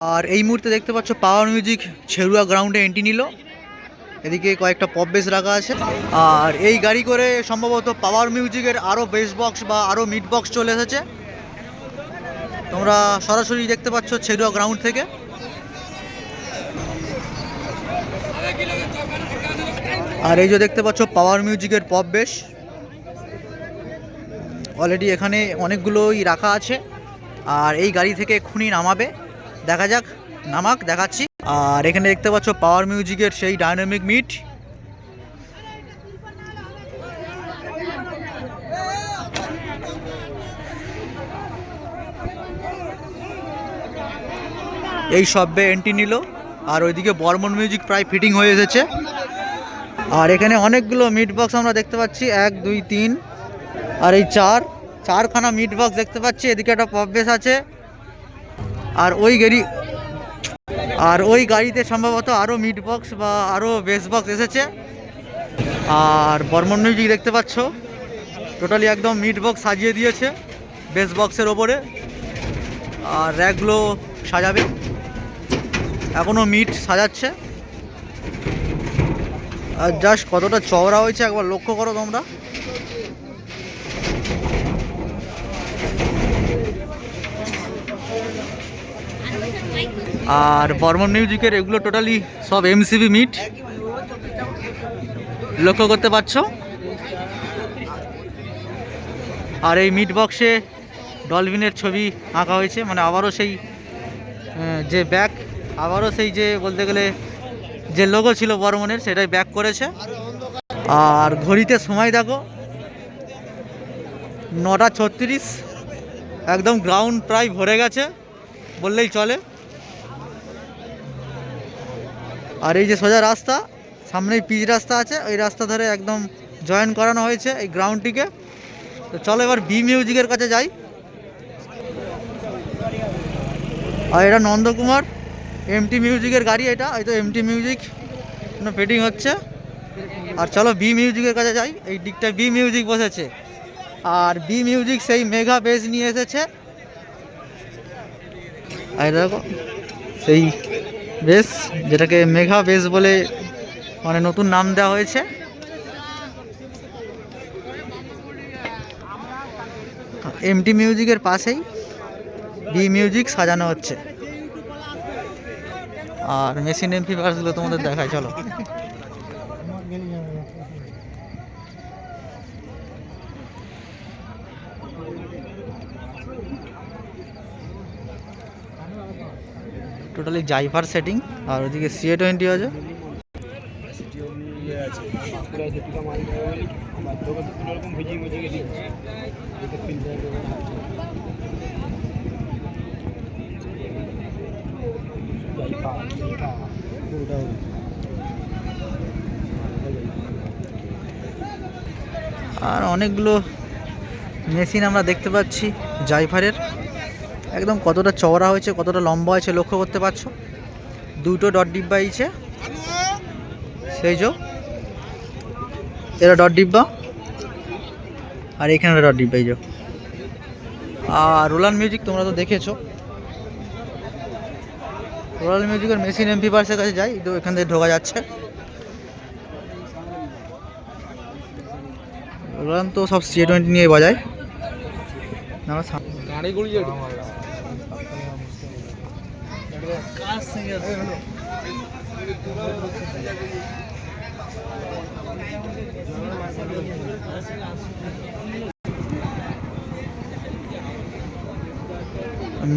আর এই মুহূর্তে দেখতে পাচ্ছ পাওয়ার মিউজিক ছেড়ুয়া গ্রাউন্ডে এন্ট্রি নিল। এদিকে কয়েকটা পপ বেস রাখা আছে। আর এই গাড়ি করে সম্ভবত পাওয়ার মিউজিকের আরও বেস বক্স বা আরও মিড বক্স চলে এসেছে। তোমরা সরাসরি দেখতে পাচ্ছ ছেড়ুয়া গ্রাউন্ড থেকে। আর এই যে দেখতে পাচ্ছ পাওয়ার মিউজিকের পপ বেস অলরেডি এখানে অনেকগুলোই রাখা আছে। আর এই গাড়ি থেকে এক্ষুনি নামাবে। দেখা যাক, নামাক, দেখাচ্ছি। আর এখানে দেখতে পাচ্ছ পাওয়ার মিউজিকের সেই ডাইনামিক মিট এই সবে এন্ট্রি নিল, আর ওইদিকে বর্মন মিউজিক প্রায় ফিটিং হয়ে এসেছে। আর এখানে অনেকগুলো মিট বক্স আমরা দেখতে পাচ্ছি, এক, দুই, তিন, আর এই চার, চারখানা মিট বক্স দেখতে পাচ্ছি, এদিকে একটা পপ বেস আছে। আর ওই গাড়ি, আর ওই গাড়িতে সম্ভবত আরও মিট বক্স বা আরও বেস বক্স এসেছে। আর বর্মন মিউজিক দেখতে পাচ্ছ। টোটালি একদম মিট বক্স সাজিয়ে দিয়েছে বেস বক্সের ওপরে। আর র্যাকগুলো সাজাবে। এখনও মিট সাজাচ্ছে। আর জাস্ট কতটা চওড়া হয়েছে একবার লক্ষ্য করো তোমরা। আর বর্মন মিউজিকের এগুলো টোটালি সব এমসিবি মিট। লক্ষ্য করতে পারছ? আর এই মিট বক্সে ডলফিনের ছবি আঁকা হয়েছে মানে আবারও সেই যে ব্যাক আবারও সেই যে বলতে গেলে যে লোগো ছিল বর্মনের, সেটাই ব্যাক করেছে। আর ঘড়িতে সময় দেখো, নটা ছত্রিশ, একদম গ্রাউন্ড প্রায় ভরে গেছে, বললেই চলে। আর এই যে সোজা রাস্তা, সামনেই পিচ রাস্তা আছে, ওই রাস্তা ধরে একদম জয়েন করানো হয়েছে এই গ্রাউন্ডটিকে তো চলো এবার বি মিউজিকের কাছে যাই। আর এটা নন্দকুমার এমটি মিউজিকের গাড়ি এটা, এই তো এমটি মিউজিক ফিটিং হচ্ছে। আর চলো বি মিউজিকের কাছে যাই, এই দিকটা বি মিউজিক বসেছে। আর বি মিউজিক সেই মেগা বেস নিয়ে এসেছে। আর দেখো, সেই বেস, যেটাকে মেঘা বেস বলে মানে নতুন নাম দেওয়া হয়েছে। এমটি মিউজিকের পাশেই বি মিউজিক সাজানো হচ্ছে। আর মেশিন এমপি পার্সগুলো তোমাদের দেখায়, চলো। টোটালি জাইভার সেটিং, আর ওদিকে সিএ টোয়েন্টি আছে। আর অনেকগুলো মেশিন আমরা দেখতে পাচ্ছি জাইফারের। একদম কতটা চওড়া হয়েছে, কতটা লম্বা হয়েছে লক্ষ্য করতে পারছ? দুটো ডট ডিব্বা এইছে সেই যো? এরা ডট ডিব্বা আর এখানে ডট ডিব্বা এই যো? আর রোলান মিউজিক তোমরা তো দেখেছ। রোলান মিউজিকের মেশিন এমপি পার্সের কাছে যাই, তো এখান থেকে ঢোকা যাচ্ছে। রোলান তো সব সি টোয়েন্টি নিয়ে বাজায়। না গাড়িগুলি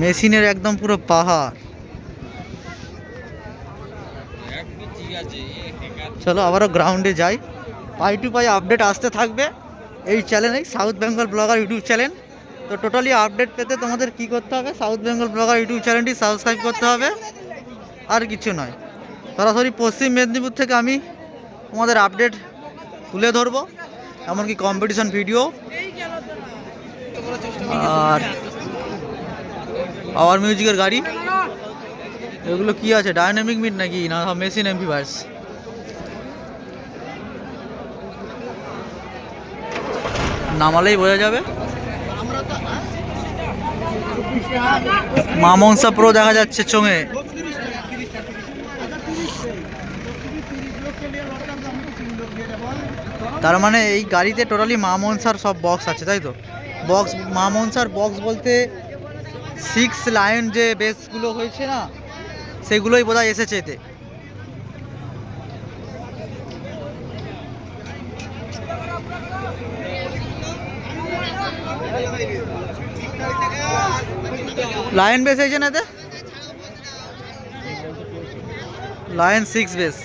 মেশিনের একদম পুরো পাহাড়। চলো আবারও গ্রাউন্ডে যাই। পাই টু পাই আপডেট আসতে থাকবে। এই চ্যানেলে South Bengal blogger YouTube channel তো টোটালি আপডেট পেতে তোমাদের কি করতে হবে? সাউথ বেঙ্গল ব্লগার ইউটিউব চ্যানেলটি সাবস্ক্রাইব করতে হবে। আর কিছু নয়। সরাসরি পশ্চিম মেদিনীপুর থেকে আমি তোমাদের আপডেট তুলে ধরবো। এমনকি কম্পিটিশন ভিডিও আর পাওয়ার মিউজিকের গাড়ি। এগুলো কি আছে? ডায়নামিক মিট নাকি? না, সব মেশিন এমপি ভার্স নামালেই বোঝা যাবে। মা মনসা প্রো দেখা যাচ্ছে চোঙে। তার মানে এই গাড়িতে টোটালি মা মনসার সব বক্স আছে, তাই তো? বক্স মা মনসার বক্স বলতে সিক্স লায়ন যে বেসগুলো হয়েছে না, সেগুলোই বোধহয় এসেছে এতে। লায়ন বেস হয়েছে না এতে লায়ন সিক্স বেস।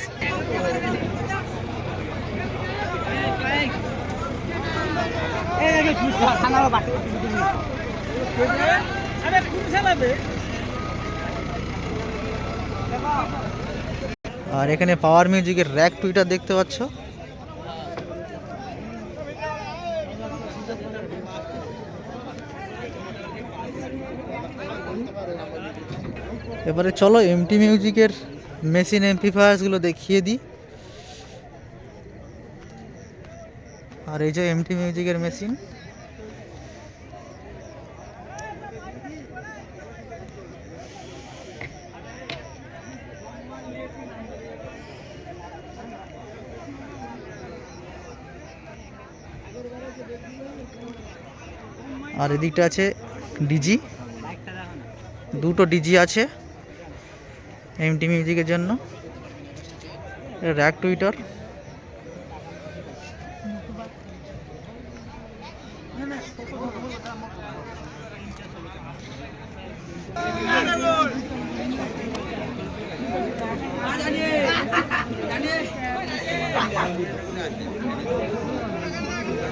আর এখানে পাওয়ার মিউজিকের র্যাক টুইটার দেখতে পাচ্ছ। এবারে চলো এমটি মিউজিকের মেশিন এমপ্লিফায়ার্সগুলো দেখিয়ে দিই। আর এই যে এমটি মিউজিকের মেশিন আর এদিকটা আছে ডিজি। দুটো ডিজি আছে এমটি মিউজিকের জন্য। Rack Twitter